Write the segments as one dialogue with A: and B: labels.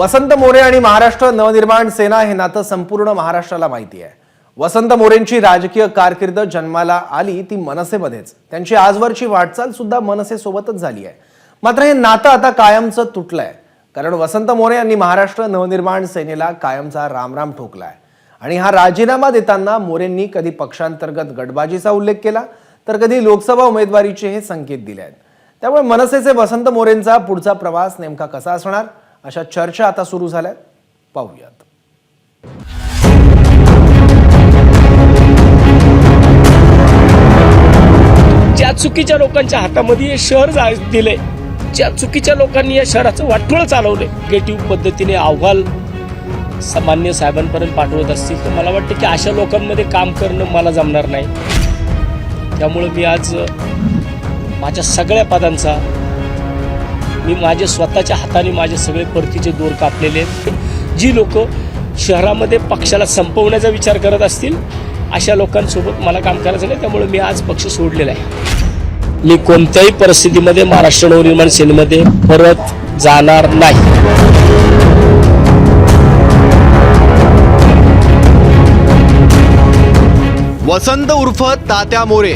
A: वसंत मोरे आणि महाराष्ट्र नवनिर्माण सेना हे नातं संपूर्ण महाराष्ट्राला माहिती आहे. वसंत मोरेंची राजकीय कारकीर्द जन्माला आली ती मनसेमध्येच. त्यांची आजवरची वाटचाल सुद्धा मनसेसोबतच झाली आहे. मात्र हे नातं आता कायमचं तुटलंय. कारण वसंत मोरे यांनी महाराष्ट्र नवनिर्माण सेनेला कायमचा रामराम ठोकलाय. आणि हा राजीनामा देताना मोरेंनी कधी पक्षांतर्गत गटबाजीचा उल्लेख केला तर कधी लोकसभा उमेदवारीचे हे संकेत दिले आहेत त्यामुळे मनसेचे वसंत मोरेंचा पुढचा प्रवास नेमका कसा असणार? अशा चर्चा आता सुरू झाल्यात. पाहूयात.
B: ज्या चुकीच्या लोकांच्या हातामध्ये हे शहर जा दिले ज्या चुकीच्या लोकांनी या शहराचं वाटोळ चालवले निगेटिव्ह पद्धतीने अहवाल सामान्य साहेबांपर्यंत पाठवत असतील तर मला वाटतं की अशा लोकांमध्ये काम करणं मला जमणार नाही. त्यामुळं मी आज माझ्या सगळ्या पदांचा मी माझे स्वतःच्या हाताने माझे सगळे परतीचे दोर कापलेले आहेत. जी लोक शहरामध्ये पक्षाला संपवण्याचा विचार करत असतील अशा लोकांसोबत मला काम करायचं नाही त्यामुळे मी आज पक्ष सोडलेला आहे. मी कोणत्याही परिस्थितीमध्ये महाराष्ट्र नवनिर्माण सेनेमध्ये परत जाणार नाही.
C: वसंत उर्फ तात्या मोरे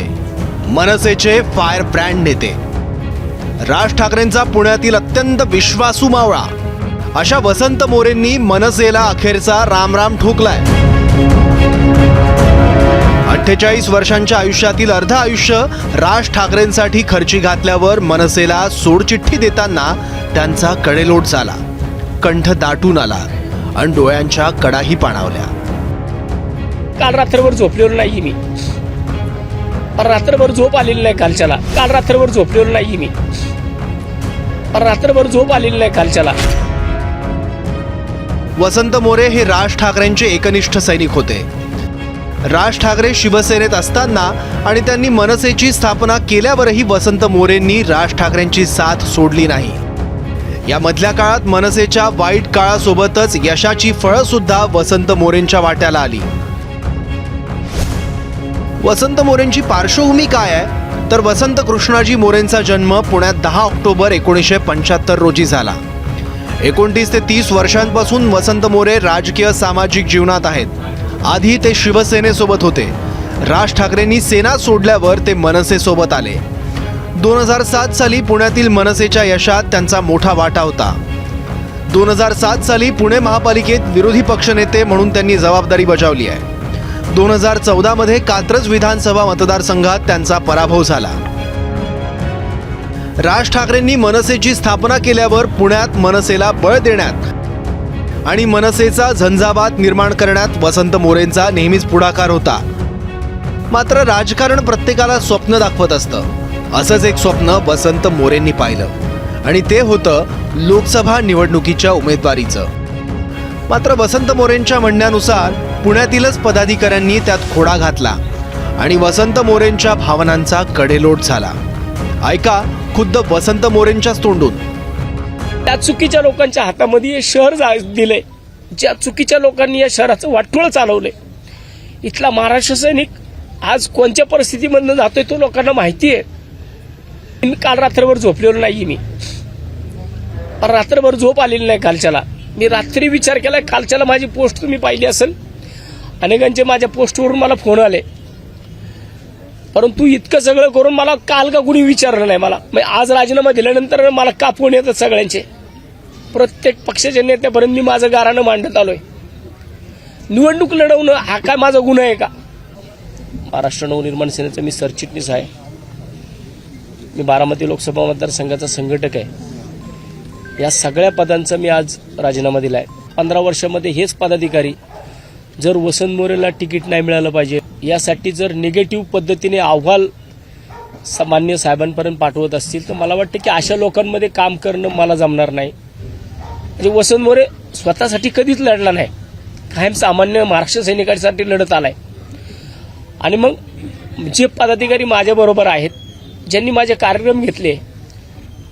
C: मनसेचे फायर ब्रँड नेते. राज ठाकरेंचा पुण्यातील अत्यंत विश्वासू मावळा. अशा वसंत मोरेंनी मनसेला अखेरचा रामराम ठोकलाय. अठ्ठेचाळीस वर्षांच्या आयुष्यातील अर्ध आयुष्य राज ठाकरेंसाठी खर्ची घातल्यावर मनसेला सोडचिठ्ठी देताना त्यांचा कडेलोट झाला. कंठ दाटून आला आणि डोळ्यांच्या कडाही पाणावल्या.
B: काल रात्रभर झोपलेलो नाही मी. रात्रभर झोप आलेली नाही कालच्याला. काल रात्रभर झोपलेलो नाही मी. रात्रभर झोप आलेली नाही खालच्याला.
C: वसंत मोरे हे राज ठाकरेंचे एकनिष्ठ सैनिक होते. राज ठाकरे शिवसेनेत असताना आणि त्यांनी मनसेची स्थापना केल्यावरही वसंत मोरेंनी राज ठाकरेंची साथ सोडली नाही. या मधल्या काळात मनसेच्या वाईट काळासोबतच यशाची फळं सुद्धा वसंत मोरेंच्या वाट्याला आली. वसंत मोरेंची पार्श्वभूमी काय आहे? तर वसंत कृष्णाजी मोरेंचा जन्म पुण्यात दहा ऑक्टोबर एकोणीसशे पंच्याहत्तर रोजी झाला. एकोणतीस ते तीस वर्षांपासून वसंत मोरे राजकीय सामाजिक जीवनात आहेत. आधी ते शिवसेनेसोबत होते. राज ठाकरेंनी सेना सोडल्यावर ते मनसेसोबत आले. दोन हजार सात साली पुण्यातील मनसेच्या यशात त्यांचा मोठा वाटा होता. दोन हजार सात साली पुणे महापालिकेत विरोधी पक्षनेते म्हणून त्यांनी जबाबदारी बजावली आहे. दोन हजार चौदामध्ये कात्रज विधानसभा मतदारसंघात त्यांचा पराभव झाला. राज ठाकरेंनी मनसेची स्थापना केल्यावर पुण्यात मनसेला बळ देण्यात आणि मनसेचा झंझावात निर्माण करण्यात वसंत मोरेंचा नेहमीच पुढाकार होता. मात्र राजकारण प्रत्येकाला स्वप्न दाखवत असतं. असंच एक स्वप्न वसंत मोरेंनी पाहिलं. आणि ते होतं लोकसभा निवडणुकीच्या उमेदवारीचं. मात्र वसंत मोरेंच्या म्हणण्यानुसार पुण्यातीलच पदाधिकाऱ्यांनी त्यात खोडा घातला आणि वसंत मोरेंच्या भावनांचा कडेलोट झाला. ऐका खुद्द वसंत मोरेंच्याच तोंडून.
B: त्या चुकीच्या लोकांच्या हातामध्ये हे शहर दिले. ज्या चुकीच्या लोकांनी या शहराचं वाटोळ चालवले. इथला महाराष्ट्र सैनिक आज कोणत्या परिस्थितीमधनं जातोय तो लोकांना माहिती आहे. मी काल रात्रभर झोपलेलो नाही मी. रात्रभर झोप आलेली नाही कालच्याला. मी रात्री विचार केला कालच्याला माझी पोस्ट तुम्ही पाहिली असेल. अनेकांचे माझ्या पोस्टवरून मला फोन आले. परंतु इतकं सगळं करून मला काल का कुणी विचारलं नाही मला. म्हणजे आज राजीनामा दिल्यानंतर मला का फोन येतात सगळ्यांचे. प्रत्येक पक्षाच्या नेत्यापर्यंत मी माझं गारानं मांडत आलोय. निवडणूक लढवणं हा काय माझा गुन्हा आहे का? महाराष्ट्र नवनिर्माण सेनेचा मी सरचिटणीस आहे. मी बारामती लोकसभा मतदारसंघाचा संघटक आहे. या सगळ्या पदांचा मी आज राजीनामा दिला आहे पंधरा वर्षामध्ये हेच पदाधिकारी जर वसंत मोरेला तिकीट नाही मिळालं पाहिजे यासाठी जर निगेटिव्ह पद्धतीने अहवाल सामान्य साहेबांपर्यंत पाठवत असतील तर मला वाटतं की अशा लोकांमध्ये काम करणं मला जमणार नाही. म्हणजे वसंत मोरे स्वतःसाठी कधीच लढला नाही. कायम सामान्य महाराष्ट्र सैनिकांसाठी लढत आलाय. आणि मग जे पदाधिकारी माझ्याबरोबर आहेत ज्यांनी माझे कार्यक्रम घेतले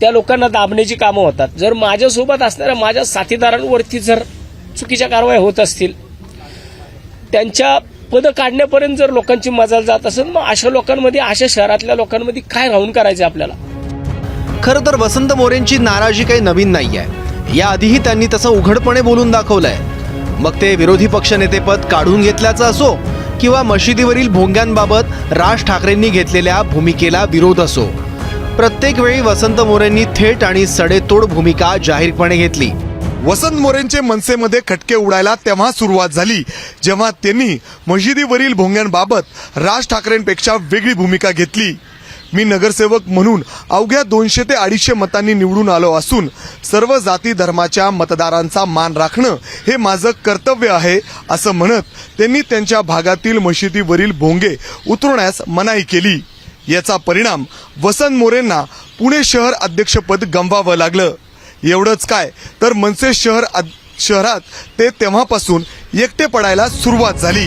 B: त्या लोकांना दाबण्याची कामं होतात. जर माझ्यासोबत असणाऱ्या माझ्या साथीदारांवरती जर चुकीच्या कारवाई होत असतील त्यांच्या पदं काढण्यापर्यंत जर लोकांची मजाल जात असेल मग अशा लोकांमध्ये अशा शहरातल्या लोकांमध्ये काय राहून करायचं आपल्याला?
C: खरं तर वसंत मोरेंची नाराजी काही नवीन नाही आहे याआधीही त्यांनी तसं उघडपणे बोलून दाखवलंय. मग ते विरोधी पक्षनेतेपद काढून घेतल्याचं असो किंवा मशिदीवरील भोंग्यांबाबत राज ठाकरेंनी घेतलेल्या भूमिकेला विरोध असो. प्रत्येक वेळी वसंत मोरेंनी थेट आणि सडेतोड भूमिका जाहीरपणे घेतली.
D: वसंत मोरेंचे मनसेमध्ये खटके उडायला तेव्हा सुरुवात झाली. जेव्हा त्यांनी मशिदीवरील भोंग्यांबाबत राज ठाकरेंपेक्षा वेगळी भूमिका घेतली. मी नगरसेवक म्हणून अवघ्या दोनशे ते अडीचशे मतांनी निवडून आलो असून सर्व जाती धर्माच्या मतदारांचा मान राखणं हे माझं कर्तव्य आहे असं म्हणत त्यांनी त्यांच्या भागातील मशिदीवरील भोंगे उतरवण्यास मनाई केली. याचा परिणाम वसंत मोरेंना पुणे शहर अध्यक्षपद गमवावं लागलं. एवढंच काय? तर मनसे शहर शहरात ते तेव्हापासून एकटे पडायला सुरुवात झाली.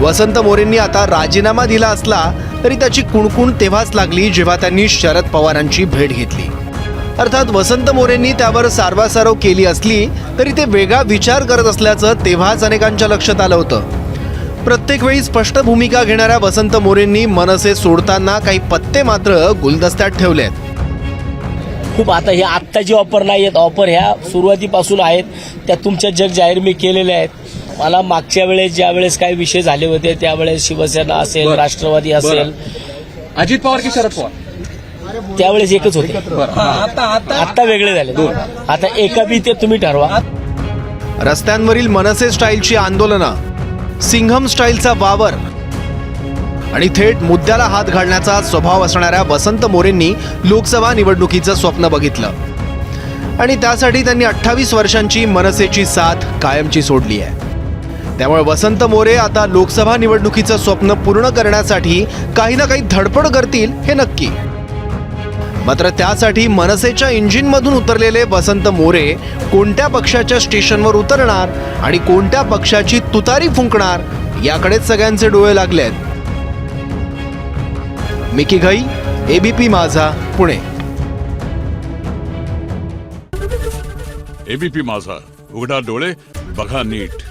C: वसंत मोरेंनी आता राजीनामा दिला असला तरी त्याची कुणकुण तेव्हाच लागली जेव्हा त्यांनी शरद पवारांची भेट घेतली. अर्थात वसंत मोरेंनी त्यावर सारवासारव केली असली तरी ते वेगळा विचार करत असल्याचं तेव्हाच अनेकांच्या लक्षात आलं होतं. प्रत्येक वेळी स्पष्ट भूमिका घेणाऱ्या वसंत मोरेंनी मनसे सोडताना काही पत्ते मात्र गुलदस्त्यात ठेवले आहेत
B: खूप आता हे आत्ताची ऑफर नाही आहेत ऑफर ह्या सुरुवातीपासून आहेत त्या तुमच्या जग जाहीर मी केलेल्या आहेत. मला मागच्या वेळेस ज्या वेळेस काही विषय झाले होते त्यावेळेस शिवसेना असेल. राष्ट्रवादी असेल
E: अजित पवार की शरद पवार?
B: त्यावेळेस एकच होते. आता वेगळे झाले. आता एका बी ते तुम्ही ठरवा.
C: रस्त्यांवरील मनसे स्टाईलची आंदोलनं. सिंघम स्टाईलचा वावर. आणि थेट मुद्द्याला हात घालण्याचा स्वभाव असणाऱ्या वसंत मोरेंनी लोकसभा निवडणुकीचं स्वप्न बघितलं. आणि त्यासाठी त्यांनी अठ्ठावीस वर्षांची मनसेची साथ कायमची सोडली आहे. त्यामुळे वसंत मोरे आता लोकसभा निवडणुकीचं स्वप्न पूर्ण करण्यासाठी काही ना काही धडपड करतील हे नक्की. मात्र त्यासाठी मनसेच्या इंजिनमधून उतरलेले वसंत मोरे कोणत्या पक्षाच्या स्टेशनवर उतरणार आणि कोणत्या पक्षाची तुतारी फुंकणार याकडेच सगळ्यांचे डोळे लागले आहेत. मिकी घई एबीपी माझा पुणे.
F: एबीपी माझा. उघडा डोळे बघा नीट.